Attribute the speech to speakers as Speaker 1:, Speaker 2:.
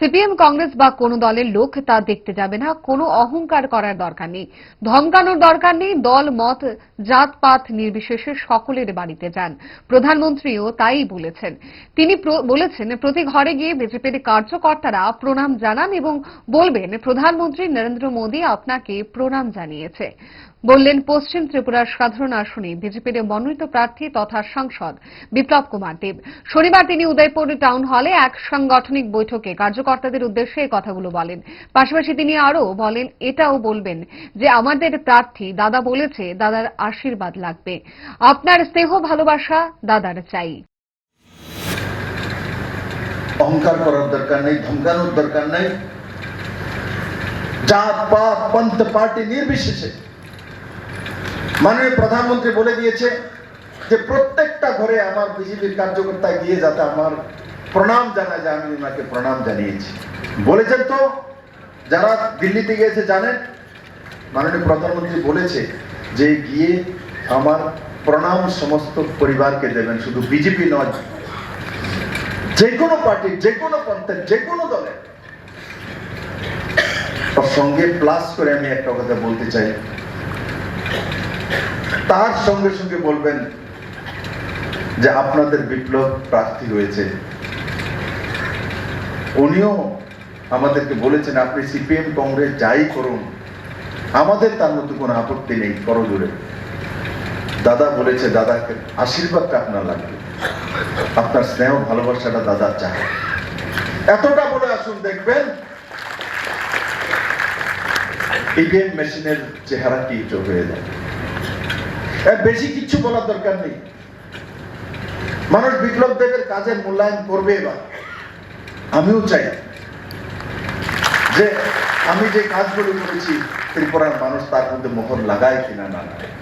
Speaker 1: CPM Congress বা কোনো দলের লোক তা দেখতে যাবে না, কোনো অহংকার করার দরকার নেই। ধমকানোর দরকার নেই, দল, মত, জাতপাত নির্বিশেষে সকলের বাড়িতে যান। প্রধানমন্ত্রীও তাই বলেছেন। তিনি বলেছেন, প্রতি ঘরে গিয়ে বিজেপির কার্যকর্তারা প্রণাম জানান এবং বলবেন, প্রধানমন্ত্রী নরেন্দ্র মোদী আপনাকে প্রণাম জানিয়েছে। বললেন, পশ্চিম ত্রিপুরার সাধারণ আসনে বিজেপির মনোনীত প্রার্থী তথা সাংসদ বিপ্লব কুমার দেব। শনিবার তিনি উদয়পুর টাউন হলে এক সাংগঠনিক বৈঠকে কার্যকর্তাদের উদ্দেশ্যে এই কথাগুলো বলেন। পাশাপাশি তিনি আরও বলেন, এটাও বলবেন যে আমাদের প্রার্থী দাদা বলেছে, দাদার আশীর্বাদ লাগবে। আপনার স্নেহ ভালোবাসা দাদার চাই।
Speaker 2: অহংকার করার দরকার নেই, ধমকানোর দরকার নেই। জাত, পাত, পন্থ, পার্টি নির্বিশেষে মাননীয় প্রধানমন্ত্রী বলে দিয়েছে যে প্রত্যেকটা ঘরে আমার বিজেপির কার্যকর্তা গিয়ে যাতে আমার প্রণাম জানায় যে আমি ওনাকে প্রণাম জানিয়েছি। বলেছেন তো, যারা দিল্লিতে গিয়েছে জানেন, মাননীয় প্রধানমন্ত্রী বলেছে যে গিয়ে আমার প্রণাম সমস্ত পরিবারকে দেবেন, শুধু বিজেপি নয়, যে কোনো পার্টির যে কোনো পন্থের যে কোনো দলের। সঙ্গে প্লাস করে আমি একটা কথা বলতে চাই। তার সঙ্গে সঙ্গে বলবেন যে আপনাদের বিপ্লব প্রার্থী হয়েছে। উনিও আমাদেরকে বলেছেন, আপনি সিপিএম কংগ্রেস যাই করুন, আমাদের তার মধ্যে কোনো আপত্তি নেই করজোরে দাদা বলেছে, দাদাকে আশীর্বাদটা আপনার লাগবে। আপনার স্নেহ, ভালোবাসাটা দাদা চায়। এতটা বলে আসুন, দেখবেন? ইভিএম মেশিনের চেহারা কি হয়ে যায়। বেশি কিছু বলার দরকার নেই। মানুষ বিপ্লব দেবের কাজের মূল্যায়ন করবে এবার। আমিও চাই যে আমি যে কাজগুলো করেছি ত্রিপুরার মানুষ তার মধ্যে মোহর লাগায় কিনা না লাগায়।